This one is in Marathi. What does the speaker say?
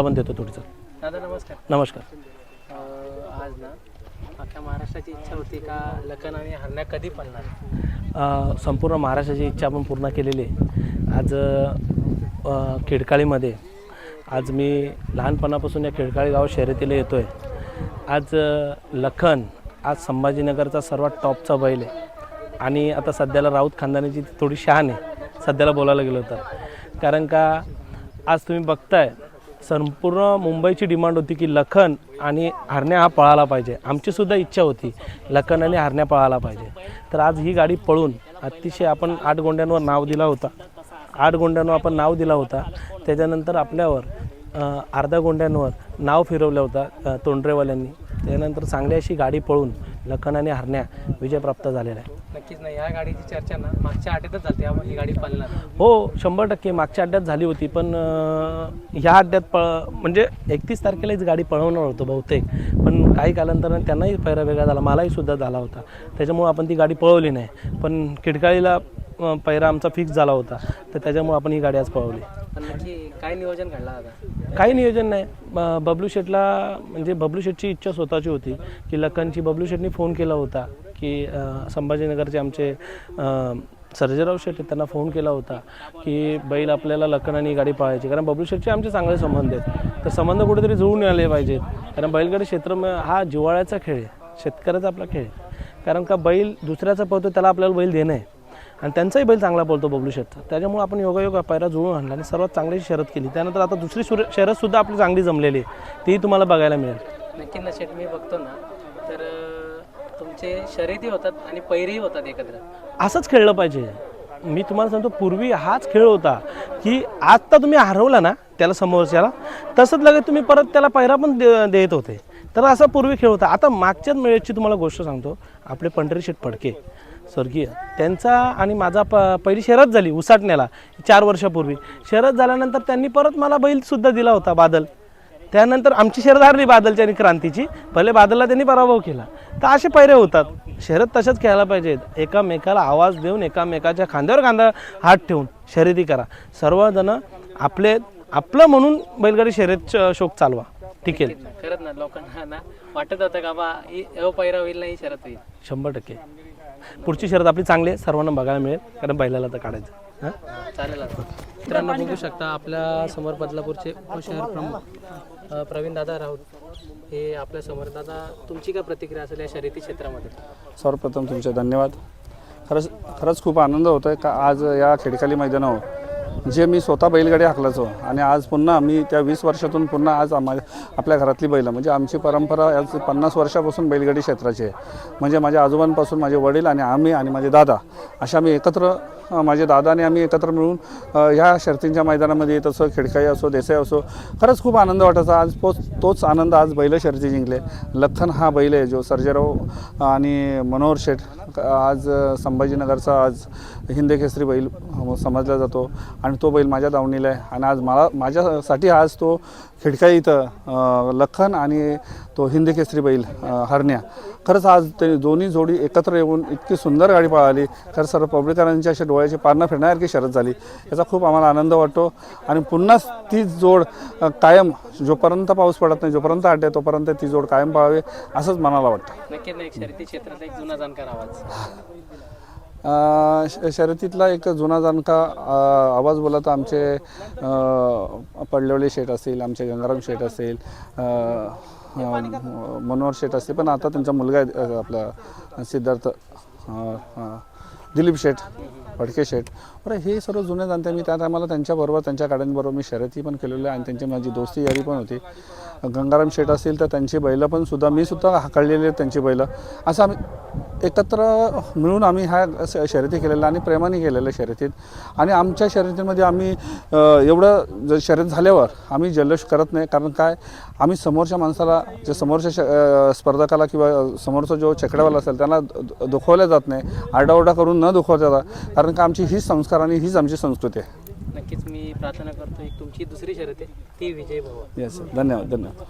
आपण देतो थोडीचं दादा नमस्कार. नमस्कार. आज ना अख्ख्या महाराष्ट्राची इच्छा होती का लखन आणि हरण्या कधी पडणार अ, संपूर्ण महाराष्ट्राची इच्छा आपण पूर्ण केलेली आहे. आज अ, खिडकाळीमध्ये आज मी लहानपणापासून या खिडकाळी गाव शर्यतीला येतो आहे आज अ, लखन आज संभाजीनगरचा सर्वात टॉपचा बैल आहे. आणि आता सध्याला राऊत खानदानाची थोडी शान आहे. सध्याला बोलायला गेलं तर. कारण का आज तुम्ही बघताय संपूर्ण मुंबईची डिमांड होती की लखन आणि हरण्या हा पळाला पाहिजे. आमचीसुद्धा इच्छा होती लखन आणि हरण्या पळाला पाहिजे. तर आज ही गाडी पळून अतिशय आपण आठ गोंड्यांवर नाव दिला होता. आठ गोंड्यांवर आपण नाव दिला होता. त्याच्यानंतर आपल्यावर अर्ध्या गोंड्यांवर नाव फिरवलं होता तोंडरेवाल्यांनी. त्यानंतर चांगली अशी गाडी पळून लखन आणि हरण्या विजय प्राप्त झालेला आहे नक्कीच नाही या गाडीची चर्चा ना मागच्या आठवड्यातच झाली त्यामुळे ही गाडी पळणार. हो शंभर टक्के मागच्या अड्ड्यात झाली होती पण अं, ह्या अड्ड्यात पळ म्हणजे एकतीस तारखेलाच गाडी पळवणार होतो बहुतेक पण काही कालांतराने त्यांनाही पैरा वेगळा झाला मलाही सुद्धा झाला होता. त्याच्यामुळे आपण ती गाडी पळवली नाही. पण खिडकाळीला अं, पैरा आमचा फिक्स झाला होता. तर त्याच्यामुळे आपण ही गाडी आज पळवली. पण नक्की काय नियोजन घडलं काही नियोजन नाही. ब- बबलू शेटला म्हणजे बबलू शेटची इच्छा स्वतःची होती की लखनची बबलू शेटनी फोन केला होता की अं, संभाजीनगरचे आमचे अं, सर्जेराव शेट आहेत, त्यांना फोन केला होता की बैल आपल्याला लखन आणि गाडी पळायची. कारण बबलू शेटचे आमचे चांगले संबंध आहेत. तर संबंध कुठेतरी जुळून आले पाहिजेत. कारण बैलगाडी क्षेत्र म- हा जिव्हाळ्याचा खेळ आहे. शेतकऱ्याचा आपला खेळ आहे. कारण का बैल दुसऱ्याचा पळतो त्याला आपल्याला बैल देणं आहे. आणि त्यांचाही बैल चांगला पळतो बबलू शेटचा त्याच्यामुळे आपण योगायोग पायरा जुळून आणला आणि सर्वात चांगली शरद केली. त्यानंतर आता दुसरी सुर शरदसुद्धा आपली चांगली जमलेली आहे. तीही तुम्हाला बघायला मिळेल. नक्की ना शेट मी बघतो ना. तर तुमचे शर्यती होतात आणि पैरीही होतात एकत्र असंच खेळलं पाहिजे. मी तुम्हाला सांगतो पूर्वी हाच खेळ होता की आत्ता तुम्ही हरवला ना त्याला समोरच्याला तसंच लगेच तुम्ही परत त्याला पैरा पण दे देत होते. तर असा पूर्वी खेळ होता. आता मागच्याच वेळेची तुम्हाला गोष्ट सांगतो. आपले पंढरीशेठ फडके स्वर्गीय त्यांचा आणि माझा प पहिली शरद झाली उसाटण्याला चार वर्षापूर्वी. शरद झाल्यानंतर त्यांनी परत मला बैलसुद्धा दिला होता बादल. त्यानंतर आमची शरद हरली बादलची आणि क्रांतीची. पहिले बादलला त्यांनी पराभव केला. तर असे पैरे होतात. शरद तशाच खेळायला पाहिजेत. एकामेकाला आवाज देऊन एकामेकाच्या खांद्यावर खांदा हात ठेवून शर्यती करा. सर्वजण आपले आपलं म्हणून बैलगाडी शर्यत शोक चालवा. ठीक आहे खरंच ना लोकांना ना वाटत होतं का बा ही अ पैरा होईल ना ही शरद होईल. शंभर टक्के. पुढची शर्यत आपली चांगली आहे सर्वांना बघायला मिळेल कारण बैलाला तर काढायचं. हां? चालेल आता. मित्रांनो बघू शकता आपल्यासमोर बदलापूरचे उपशहर प्रमुख अ, प्रवीण दादा राऊत. हे आपल्यासमोर. दादा तुमची काय प्रतिक्रिया असेल या शर्यती क्षेत्रामध्ये? सर्वप्रथम तुमचे धन्यवाद. खरंच खरंच खूप आनंद होतो आहे का आज या खेडकाली मैदानावर. जे मी स्वतः बैलगाडी हाकलाचो आणि आज पुन्हा मी त्या वीस वर्षातून पुन्हा आज आम्हा आपल्या घरातली बैलं म्हणजे आमची परंपरा आज पन्नास वर्षापासून बैलगाडी क्षेत्राची आहे. म्हणजे माझ्या आजोबांपासून माझे वडील आणि आम्ही आणि माझे दादा अशा आम्ही एकत्र माझे दादा आणि आम्ही एकत्र मिळून ह्या शर्तींच्या मैदानामध्ये येत असो खिडकाई असो देसाई असो खरंच खूप आनंद वाटायचा. आज पोच तोच आनंद आज बैल शर्ती जिंकले. लखन हा बैल आहे जो सर्जेराव आणि मनोहर शेठ आज संभाजीनगरचा आज हिंद केसरी बैल समजला जातो. आणि आणि तो बैल माझ्या दावणीला आहे. आणि आज मला माझ्यासाठी आज तो खिडका इथं लखन आणि तो हिंदी केसरी बैल हरण्या. खरंच आज ते दोन्ही जोडी एकत्र येऊन इतकी सुंदर गाडी पळाली. खरं सर्व पब्लिकांची अशा डोळ्याची पारणं फिरण्यासारखी शरद झाली. याचा खूप आम्हाला आनंद वाटतो. आणि पुन्हा तीच जोड कायम जोपर्यंत पाऊस पडत नाही जोपर्यंत अड्डे तोपर्यंत ती जोड कायम पाहावी असंच मनाला वाटतं. नक्की नाही शर्यती एक जुना जाणकार आवाज. शर्यतीतला एक जुना जाणका आवाज बोला तर आमचे अ, पडलेवले शेठ असतील आमचे गंगाराम शेठ असेल मनोहर शेठ असतील पण आता त्यांचा मुलगा आहे आपला सिद्धार्थ दिलीप शेठ फडके शेठ. बरं हे सर्व जुने जाणते मी त्या टायमाला त्यांच्याबरोबर त्यांच्या गाड्यांबरोबर मी शर्यती पण केलेलो आहे आणि त्यांची माझी दोस्ती यारी पण होती. गंगाराम शेठ असतील तर त्यांची बैलं पण सुद्धा मी सुद्धा हाकळलेली त्यांची बैलं. असं आम्ही एकत्र मिळून आम्ही ह्या श- शर्यती केलेल्या आणि प्रेमाने केलेल्या शर्यतीत. आणि आमच्या शर्यतीमध्ये आम्ही एवढं जर शर्यत झाल्यावर आम्ही जल्लोष करत नाही. कारण काय? आम्ही समोरच्या माणसाला जे समोरच्या श- स्पर्धकाला किंवा समोरचा जो चकड्यावाला असेल त्यांना दुखवल्या जात नाही. आरडाओरडा करून न दुखवता कारण का? आमची हीच संस्कार आणि हीच आमची संस्कृती आहे. नक्कीच मी प्रार्थना करतो एक तुमची दुसरी शर्यत आहे ती विजय भव येस धन्यवाद धन्यवाद.